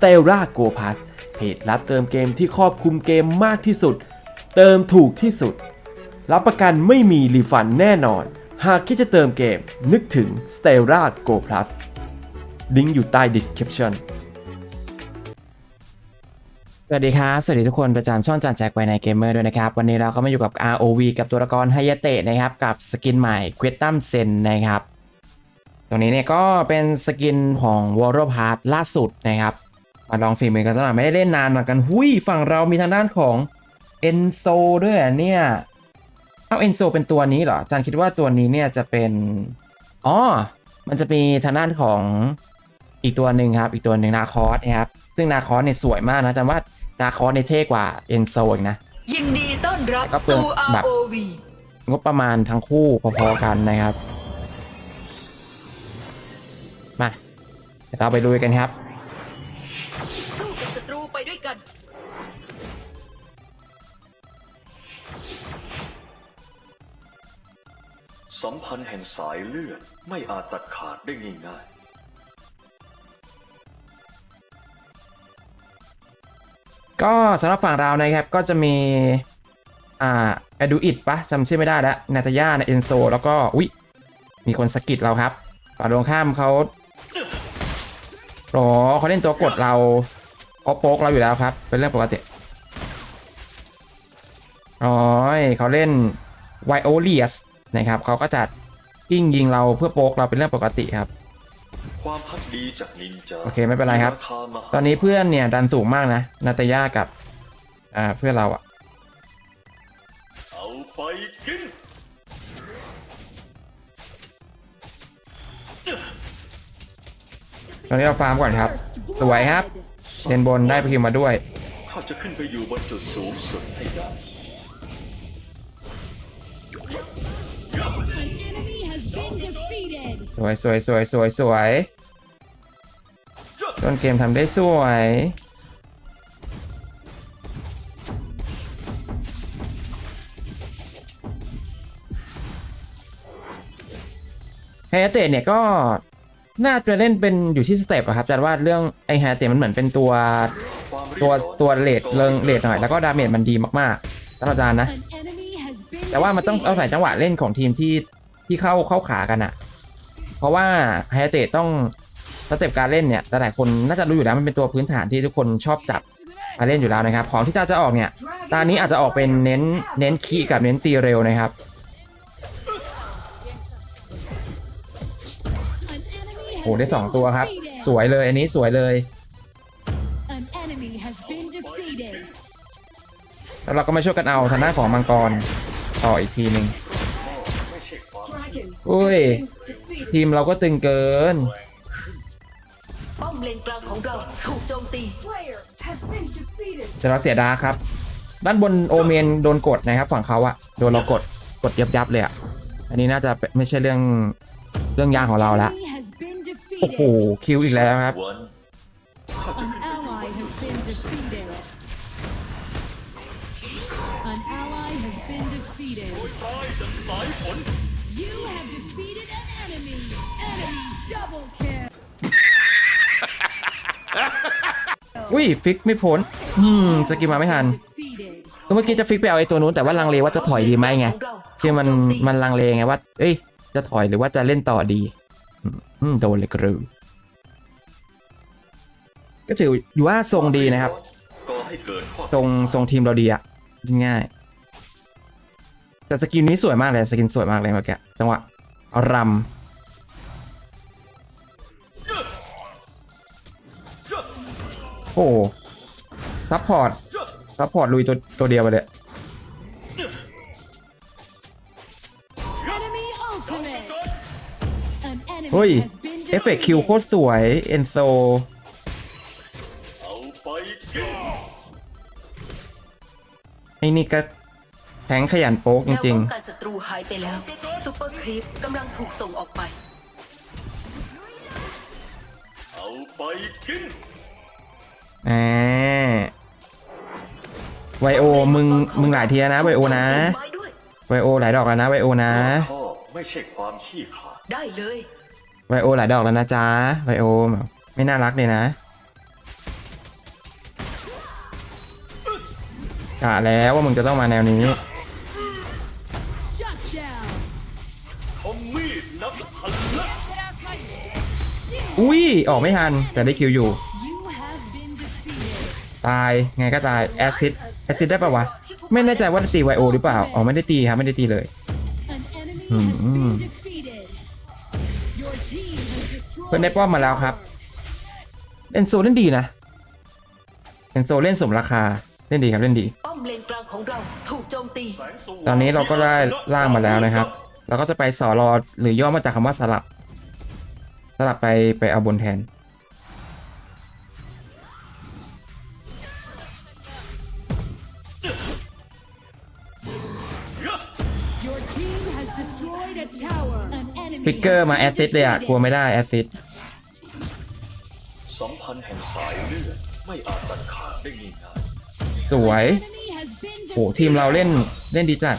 s t e l l a Go Pass เพจรับเติมเกมที่ครอบคลุมเกมมากที่สุด เติมถูกที่สุด รับประกันไม่มีรีฟันแน่นอน หากคิดจะเติมเกมนึกถึง s t e l l a Go Plus ลิงก์อยู่ใต้ description สวัสดีครับ สวัสดีทุกคนประจำช่องจานแจ็คไวในเกมเมอร์ด้วยนะครับ วันนี้เราก็มาอยู่กับ ROV กับตัวละครไฮยาเตะนะครับ กับสกินใหม่ q u e t u m Sen นะครับ ตรงนี้เนี่ยก็เป็นสกินของ w a r r o p a r t ล่าสุดนะครับ มาลองฝีมือกันสักหน่อยไม่ได้เล่นนานเหมือนกันหุยฝั่งเรามีทางด้านของ Enzo ด้วยเหรอเนี่ยเอา Enzo เป็นตัวนี้เหรออาจารย์คิดว่าตัวนี้เนี่ยจะเป็นอ๋อมันจะมีทางด้านของอีกตัวหนึ่งครับ อีกตัวหนึ่งนาคอสนะครับซึ่งนาคอสเนี่ยสวยมากนะอาจารย์ว่านาคอสในยเท่กว่า Enzo อีกนะยินดีต้อนรับแต่ก็เปลืองสู่แบบ ROV งบประมาณทั้งคู่พอๆกันนะครับ มาเดี๋ยวเราไปลุยกันครับ สัมพันธ์แห่งสายเลือดไม่อาจตัดขาดได้ง่ายก็สำหรับฝั่งเรานะครับก็จะมีอ่าแอดูอิดปะจำชื่อไม่ได้แล้วนาตาย่าเอนโซ แล้วก็อุ๊ยมีคนสะกิดเราครับฝั่งตรงข้ามเขาอ๋อเขาเล่นตัวกดเราเขาโป๊กเราอยู่แล้วครับ เป็นเรื่องปกติอ๋อเขาเล่นไวโอเลียส นะครับเขาก็จะกิ้งยิงเราเพื่อโป๊กเราเป็นเรื่องปกติครับๆความพักดีจากนินจาโอเคไม่เป็นไรครับาคามหาศาลตอนนี้เพื่อนเนี่ยดันสูงมากนะนาตาย่ากับอ่าเพื่อนเราอะเอาไปกินตอนนี้เราฟาร์มก่อนครับ สวยครับเลนบนได้ไปคิวมาด้วยข้าจะขึ้นไปอยู่บนจุดสูงสุดให้ได้ วยสวยสวยสวยสวยต้นเกมทำได้สวย ไฮยาเตะเนี่ยก็น่าจะเล่นเป็นอยู่ที่สเต็ปอะครับอาจารย์ว่าเรื่องไอไฮยาเตะมันเหมือนเป็นตัวความรีบตัวร้อนตัวเลดเริงเลดหน่อย แล้วก็ดาเมจมันดีมากๆสำหรับอาจารย์นะ An enemy has been แต่ว่ามันต้องเอาใส่ defeated. จังหวะเล่นของทีมที่ที่เข้าเข้าขากันอะ เพราะว่าไฮเตะต้องสเต็ปการเล่นเนี่ยหลายๆคนน่าจะรู้อยู่แล้วมันเป็นตัวพื้นฐานที่ทุกคนชอบจับมาเล่นอยู่แล้วนะครับ ของที่ตาจะออกเนี่ยตานี้อาจจะออกเป็นเน้นเน้นคีกับเน้นตีเร็วนะครับ An enemy has โอ้ได้สอง been ตัวครับ defeated. สวยเลยอันนี้สวยเลย An enemy has been defeated. แล้วเราก็มาช่วยกันเอาทางด้านของมังกรต่ออีกทีหนึ่งไม่ใช่ความอุ้ย ทีมเราก็ตึงเกิน ป้อมเลนกลางของเราถูกโจมตีแต่เราเสียดายครับ ด้านบนโอเมนโดนกดนะครับ ฝั่งเขาอะโดนเรากดกดยับยับๆเลยอะอันนี้น่าจะเป็นไม่ใช่เรื่องเรื่องยากของเราละ Enemy has been โอ้โห defeated. คิวอีกแล้วครับวันข้าจะ An ขึ้นไปอยู่ ally บน has จุด been สูงสุด defeated. An ally has been defeated. อุ้ยฟิกไม่พ้นอืมสกิลมาไม่ทันเมื่อกี้จะฟิกไปเอาไอ้ตัวนู้นแต่ว่าลังเลว่าจะถอยดีไหมไงคือมันมันลังเลไงว่า เอ้ย จะถอยหรือว่าจะเล่นต่อดีอืมโดนเลยกรือก็ถืออยู่ว่าทรงดีนะครับทรงทรงทีมเราดีอะง่ายแต่สกินนี้สวยมากเลยสกินสวยมากเลยเมื่อกี้จังหวะรำ โอ้ซัพพอร์ตซัพพอร์ตลุยตัวตัวเดียวไปเลย Enemy ultimate. An enemy เฮ้ย has been เอฟเฟกต์คิวโค defeated. ตรสวย เอนโซเอาไปกินไอ้นี่ก็แทงขยันโป๊กจแนวริงป้องกันศัตรูหายไปแล้วซูเปอร์ครีปกำลังถูกส่งออกไป เอาไปกินๆ อาไวโอมึงมึงหลายเทียนะไวโอนะไวโอหลายดอกแล้วนะไวโอนะไม่ใช่ความขี้ขลาดได้เลยไวโอหลายดอกแล้วนะจ๊ะไวโอไม่น่ารักเลยนะกะแล้วว่ามึงจะต้องมาแนวนี้อุ้ยออกไม่ทันแต่ได้คิวอยู่ ตายไงก็ตายแอซิดแอซิดได้ปะวะ ไม่แน่ใจว่าตีไวโอหรือเปล่า อ๋อไม่ได้ตีครับไม่ได้ตีเลย An enemy Hmm. has been defeated. Your team has destroyed. เพื่อนได้ป้อมมาแล้วครับเอนโซเล่นดีนะเอนโซเล่นสมราคาเล่นดีครับเล่นดีป้อมเลนกลางของเราถูกโจมตีแสงสว่างตอนนี้เราก็ได้ล่างมาแล้วนะครับ เราก็จะไปสอรอหรือย่อมาจากคำว่าสลับ สลับไปไปเอาบนแทน พิกเกอร์ has มา been แอสซิดเลยอะ defeated. กลัวไม่ได้แอสซิดสัมพันธ์แห่งสายเลือดไม่อาจตัดขาดได้ง่ายสวย Enemy has been โอ้ทีมเราเล่นเล่นดีจัด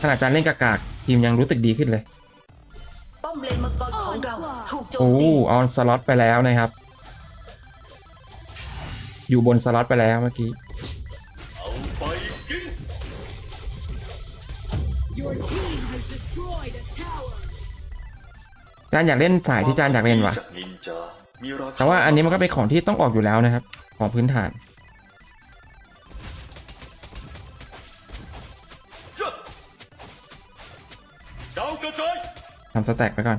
ขนาดจานเล่นกากากๆทีมยังรู้สึกดีขึ้นเลยป้อมเลนมังกรของเราถูกโจมโอ้ตีเอาสล็อตไปแล้วนะครับ อยู่บนสล็อตไปแล้วเมื่อกี้ จานอยากเล่นสายที่จานอยากเล่นวะจากนินจามีราคาแต่ว่าอันนี้มันก็เป็นของที่ต้องออกอยู่แล้วนะครับ ของพื้นฐานจ้ะดาวกระจายทำสแต็กไปก่อน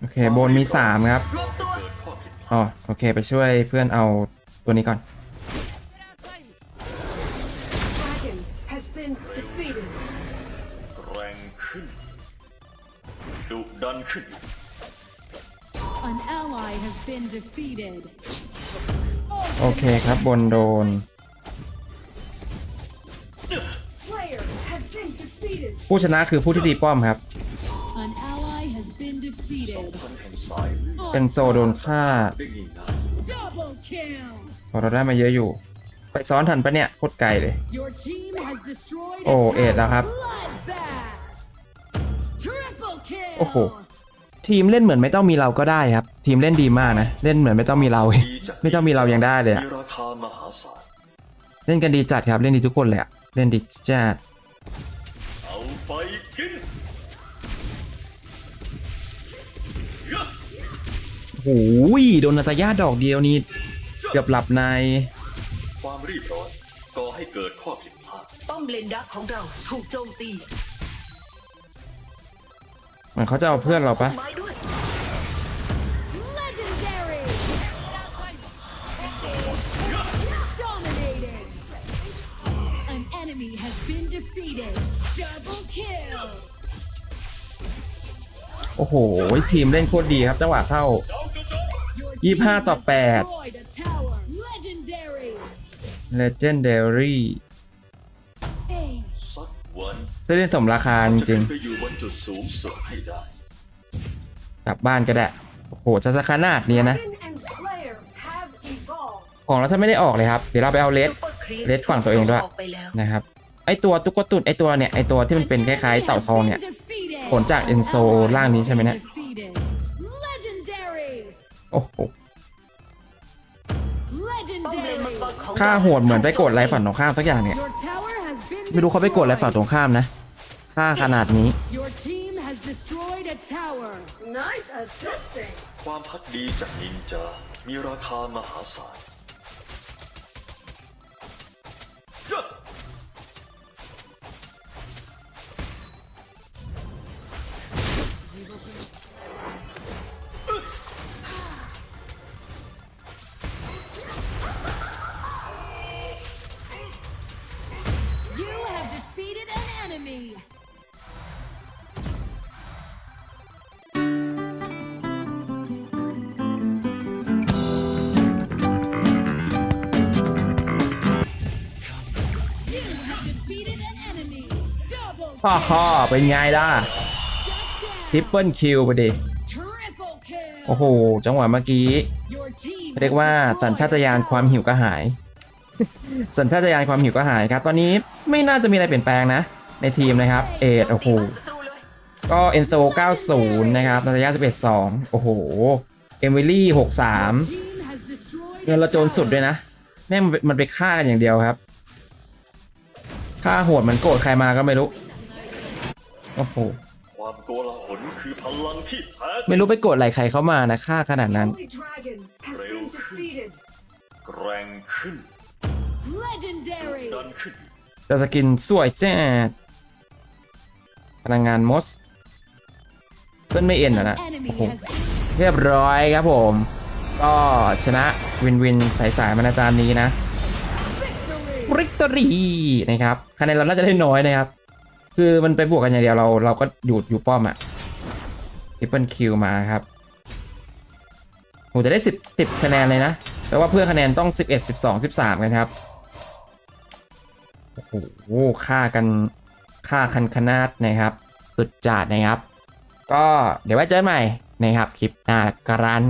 โอเคบนมีสามครับรวมตัวเกิดข้อผิดพลาดอ๋อ โอเค ไปช่วยเพื่อนเอาตัวนี้ก่อน An ally has been defeated. โอเคครับบนโดน Slayer has been defeated ผู้ชนะคือผู้ที่ตีป้อมครับ An ally has been สัม defeated. พันธ์แห่งสายเลือดเป็นโซโดนฆ่าได้ง่าย Double kill. พอเราได้มาเยอะอยู่ ไปซ้อนทันปะเนี่ยโคตรไกลเลย Your team has destroyed โอ้ a เอ็ดแล้วครับ Bloodbath. Triple kill. โอ้โห ทีมเล่นเหมือนไม่ต้องมีเราก็ได้ครับ ทีมเล่นดีมากนะ เล่นเหมือนไม่ต้องมีเราๆดีจากไม่ต้องมีเรายังได้เลยอะมีราคามหาศาลเล่นกันดีจัดครับ เล่นดีทุกคนเลยอะเล่นดีจัดเอาไปกินยะโอ้โหโดนนาตาย่าดอกเดียวนี่เกือบหลับในความรีบร้อนก่อให้เกิดข้อผิดพลาดป้อมเลนดักของเราถูกโจมตีเห มือนเขาจะเอาเพื่อนเราปะไม้ด้วย Legendary. Dominated. An enemy has been defeated. Double kill. โอ้โห ทีมเล่นโคตรดีครับ จังหวะเข้า Your ยี่ team สิบห้าต่อ has แปด destroyed a tower. Legendary. legendary สักวันจะเล่นสมราคาจจะริงขึ้นไปอยู่บน จุดสูงสุดให้ได้ๆกลับบ้านก็ได้ โอ้โหจะสักขนาดนี้นะ and Slayer have evolved ของเราถ้าไม่ได้ออกเลยครับ เดี๋ยวเราไปเอาเลส Super Creep เลสฝั่งตัวเองด้วยถูกส่ออกไปแล้วนะครับไอตัวตุ๊กตุนไอตัวเนี่ยไอตัวที่มันเป็นคล้ายๆ เต่าทองเนี่ยผลจากเอนโซร่างนี้ใช่ไหมเนี่ย Legendary. โอ้โหป้อมเลนมัง Legendary. กรของค่าโหดเหมือนไปกดอะไรฝั่งตรงข้ามสักอย่างเนี่ย Your tower has been ไม่รู้เขาไปกดอะไรฝั่งตรง destroyed. ข้ามนะ ค่าขนาดนี้ Your team has destroyed a tower. Nice assisting ความพักดีจากนินจา มีราคามหาศาล ข้อข้อเป็นไงล่ะทริปเปิลคิวไปดิ Triple kill. โอ้โห จังหวะเมื่อกี้ Your team เรียกว่าสัญชาตญาณความหิวกระหาย สัญชาตญาณความหิวกระหายครับ ตอนนี้ไม่น่าจะมีอะไรเปลี่ยนแปลงนะ ในทีมนะครับ เอ็ดโอ้โหศัตรูเลยก็เอนโซ90 นะครับนาตาย่า11 2 โอ้โห เอมิลี่ 63 team has เงินเราโจรสุดด้วยนะ แม่งมันไปมันไปฆ่ากันอย่างเดียวครับ ฆ่าโหดเหมันโกรธใครมาก็ไม่รู้ โอ้โหความโกลาหลคือพลังที่แท้ไม่รู้ไปโกรธอะไรใครเข้ามานะฆ่าขนาดนั้น Holy Dragon has been defeated. แกร่งขึ้น Legendary. ดันขึ้นแต่สกินสวยแจ้ดพลังงานมอสเพื่อนไม่เอ็นอะ An นะ enemy โอ้โห has been เรียบร้อยครับผม ก็ชนะวินวินสายๆมาในตามนี้นะ victory. ริกตอรีนะครับคะแนนเราน่าจะได้น้อยนะครับ คือมันไปบวกกันอย่างเดียวเราเราก็อยู่อยู่ป้อมอะทริปเปิลคิวมาครับโหจะได้สิบสิบคะแนนเลยนะแต่ว่าเพื่อคะแนนต้องสิบเอ็ดสิบสองสิบสามกันครับโอ้โหฆ่ากันฆ่าคันคนาดนะครับ สุดจัดนะครับ ก็เดี๋ยวไว้เจอกันใหม่นะครับคลิปหน้ากัน